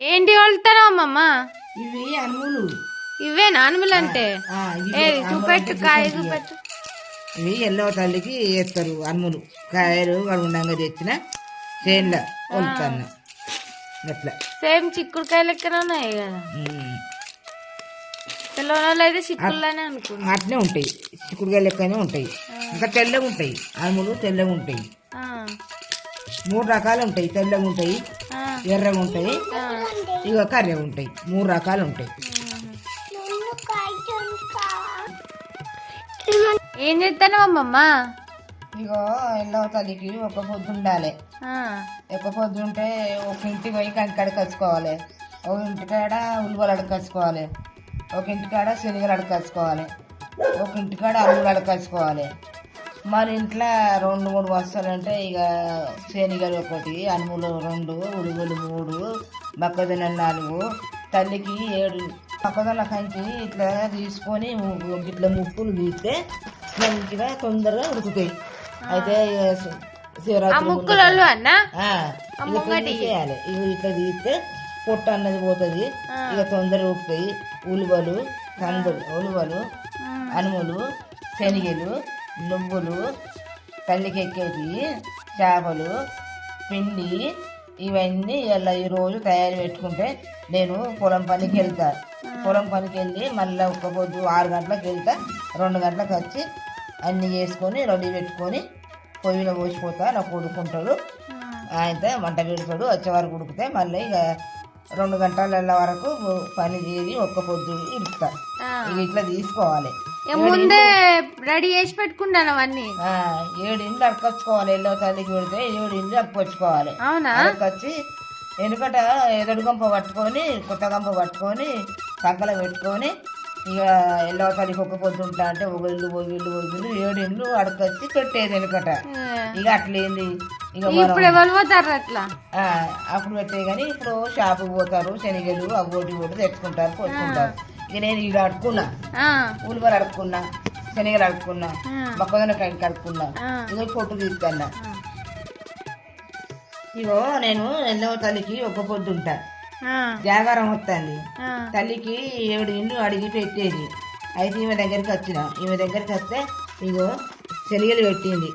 ఏంటి వెళ్తారా అమ్మమ్మ? ఇవి అనుములు ఇవే నానుములు అంటే? ఏది చూపెట్టు కాయ చూపెట్టు. ఇవి ఎల్లో తల్లికి వేస్తారు అనుములు కాయలు ఉండంగా తెచ్చిన చేనుల వండుతాను అట్లా. సేమ్ చిక్కుడుకాయ లెక్కన ఉన్నాయి కదా. తెల్లవాళ్ళు అయితే చిక్కుడులానే అట్నే ఉంటాయి. చిక్కుడుగా లెక్కనే ఉంటాయి. ఇంకా తెల్లగా ఉంటాయి. అనుములు తెల్లగా ఉంటాయి. మూడు రకాలు ఉంటాయి. తెల్లగా ఉంటాయి ఎర్రగా ఉంటాయి. ఇక కర్రెగా ఉంటాయి. మూడు రకాలు ఉంటాయి. ఏం చేస్తాను అమ్మమ్మ? ఇగో ఎల్లో తల్లికి ఒక పొద్దు ఉండాలి. ఒక పొద్దు ఉంటే ఒక ఇంటికి పోయి కంకి కచ్చుకోవాలి. ఒక ఇంటికాడ ఉలువలు అడకచ్చుకోవాలి. ఒక ఇంటికాడ శనగలు అడకచ్చుకోవాలి. ఒక ఇంటికాడ అల్లులు అడకచ్చుకోవాలి. మన ఇంట్లో రెండు మూడు వస్తువులు అంటే ఇక శనగలు ఒకటి అనుములు రెండు ఉలువలు మూడు మొక్కజొన్నలు నాలుగు. తల్లికి ఏడు. మొక్కజొన్న కంకి ఇట్లా తీసుకొని ఇట్లా ముప్పులు తీస్తే మంచిగా తొందరగా ఉడుకుతాయి. అయితే శివరాత్రి అన్న? ఇక ఇట్లా తీస్తే పొట్టు అన్నది పోతుంది. ఇక తొందరగా ఉప్పుతాయి ఉలువలు కందులు ఉలువలు అనుములు శనగలు నువ్వులు తల్లికి ఎక్కేటి చేపలు పిండి ఇవన్నీ ఇలా ఈ రోజు తయారు పెట్టుకుంటే నేను పొలం పనికి వెళ్తా. పొలం పనికి వెళ్ళి మళ్ళీ ఒక్క పొద్దు ఆరు గంటలకు వెళ్తా. రెండు గంటలకు వచ్చి అన్నీ చేసుకొని రెడీ పెట్టుకొని పొయ్యిలో పోసిపోతా. నా కొడుకుంటాడు. ఆయనతో మంట పెడతాడు. వచ్చే వరకు ఉడికితే మళ్ళీ ఇక రెండు గంటల వరకు పని చేసి ఒక్క పొద్దు. ఇక ఇట్లా తీసుకోవాలి. ముందే రెడీ చేసి పెట్టుకుంటాను అవన్నీ. ఏడు ఇండ్లు అడకొచ్చుకోవాలి ఎల్లో తల్లికి పెడితే ఏడు ఇండ్లు అడకొచ్చుకోవాలి. అవునా? అడకొచ్చి వెనుకట ఎదడు గంప పట్టుకొని కొత్త గంప పట్టుకొని సంకల పెట్టుకొని ఇక ఎల్లో తల్లికి ఒక్క పొద్దు ఉంటా అంటే ఒక ఇల్లు ఒక ఇల్లు ఒక ఇల్లు ఏడు ఇండ్లు అడకొచ్చి పెట్టేది వెనుకట ఇక అట్లేంది. ఇక ఇప్పుడు ఎవరు పోతారు అట్లా? అప్పుడు పెట్టే కానీ ఇప్పుడు షాపుకి పోతారు శనగలు అవ్వటి కూడా తెచ్చుకుంటారు కొట్టుకుంటారు నేను ఇక అడుక్కున్నా ఉల్లిపాయలు అడుక్కున్నా శనగలు అడుక్కున్నా. మొక్కజొన్న కంకి అడుక్కున్నా ఆ. ఇక పొట్టు తీసుకున్నా ఇగో నేను ఎన్నో తల్లికి ఒక పొద్దు ఉంటా. జాగారం వస్తుంది. తల్లికి ఏడు ఇండ్లు అడిగి పెట్టేది. అయితే ఈమె దగ్గరికి వచ్చిన. ఈమె దగ్గరికి వస్తే ఇగో శనగలు పెట్టింది.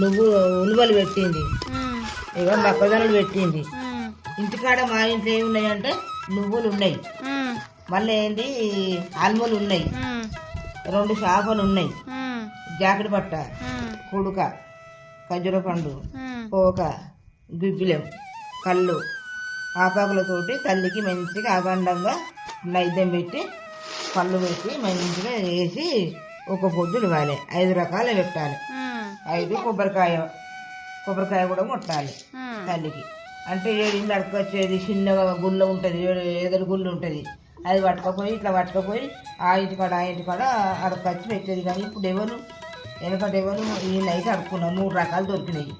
నువ్వు ఉలువలు పెట్టింది. ఇగో మొక్కజొన్నలు పెట్టింది. ఇంటికాడ మా ఇంట్లో ఏమున్నాయంటే నువ్వులు ఉన్నాయి మళ్ళీ ఏంటి ఆల్మూలు ఉన్నాయి రెండు చేపలు ఉన్నాయి జాకెట్ పట్ట కుడుక ఖర్జూర పండు. పోక గుగ్గిలం కళ్ళు ఆపాకులతోటి తల్లికి మంచిగా అఖండంగా నైద్యం పెట్టి పళ్ళు పెట్టి మంచిగా వేసి ఒక పొద్దులు ఇవ్వాలి. ఐదు రకాలు పెట్టాలి. ఐదు కొబ్బరికాయ కొబ్బరికాయ కూడా కొట్టాలి ఉమ్. తల్లికి. అంటే ఏడు ఇల్లు అడకొచ్చేది చిన్నగా గుళ్ళ ఉంటుంది ఏడు ఏదరు గుళ్ళు ఉంటుంది. అది పట్టుకపోయి ఇట్లా పట్టుకపోయి ఆ ఇంటి కాడ ఆ ఇంటి కాడ అడకొచ్చి పెట్టేది. కానీ ఇప్పుడు ఎవరు? వెనకటి ఎవరు? ఈ నైట్ అడుక్కున్నాం మూడు రకాలు దొరికినాయి.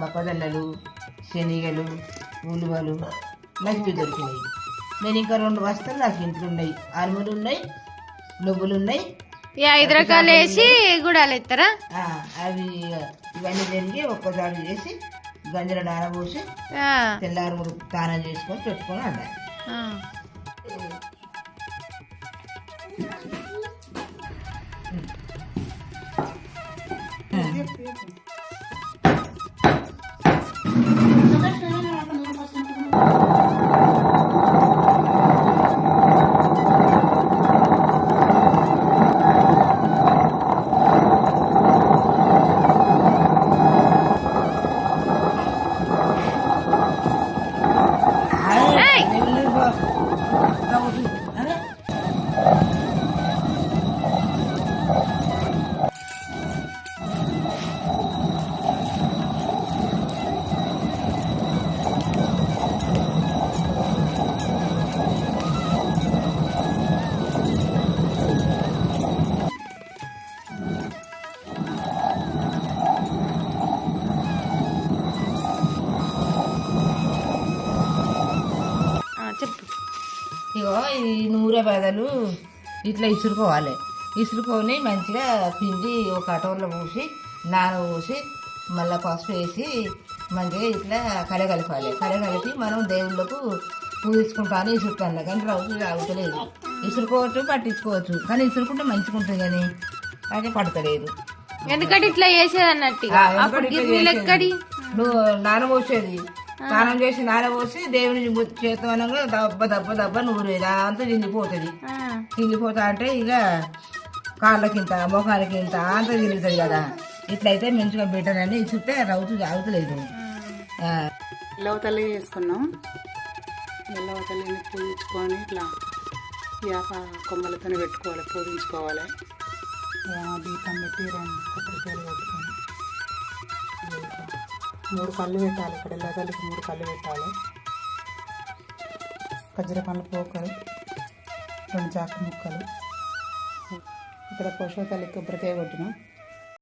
మొక్కజొన్నలు శనగలు ఉలువలు ఇవి దొరికినాయి. నేను ఇంకా రెండు వస్తువులు నాకు ఇంట్లో ఉన్నాయి అరుములు ఉన్నాయి నువ్వులు ఉన్నాయి. ఈ ఐదు రకాలు వేసి గుడాలు ఎత్తారా? ఆ, అవి ఇవన్నీ జరిగి ఒక్కదాడి చేసి గంజల నానబోసి తెల్లారి మూడు స్నానం చేసుకొని పెట్టుకొని అన్నారు ఆ. ఈ నూనె బదులు ఇట్లా ఇసురుకోవాలి. ఇసురుకొని మంచిగా పిండి ఒక కటోరలో పోసి నాన పోసి మళ్ళీ పసుపు వేసి మంచిగా ఇట్లా కలగలపాలి. కలగలిపి మనం దేవుళ్ళకు పూజించుకుంటాను ఇసురుతాను కానీ రౌతు తాగుతలేదు ఇసురుకోవచ్చు పట్టించుకోవచ్చు. కానీ ఇసురుకుంటే మంచిగా ఉంటుంది కానీ అది పడతలేదు. ఎందుకంటే ఇట్లా చేసేది అన్నట్టు నువ్వు నానబోసేది. స్నానం చేసి నానబోసి దేవుని చేతమనంగా దబ్బ దబ్బ దబ్బ నూరేది అంతా తిండిపోతుంది ఆ, తిరిగిపోతా అంటే ఇక కాళ్ళకింత ముఖానికి ఇంత అంత తిరుగుతుంది కదా. ఇట్లయితే మంచిగా బెటర్ అని ఇచ్చితే రౌతు తాగుతలేదు ఆ, ఎల్లవ తల్లి చేసుకున్నాం. ఎల్లవ తల్లిని పూజించుకొని ఇట్లా యాప కొమ్మలతో పెట్టుకోవాలి పూజించుకోవాలి. దీపం పెట్టి రెండు కొబ్బరికాయలు పెట్టుకొని మూడు కళ్ళు పెట్టాలి ఇక్కడ. ఎల్లవ మూడు కళ్ళు పెట్టాలి. కజ్జర పండ్ల పోకలు రెండు చాకు ముక్కలు. ఇక్కడ పోషవ తల్లికి కొబ్బరికాయ కొట్టినాం.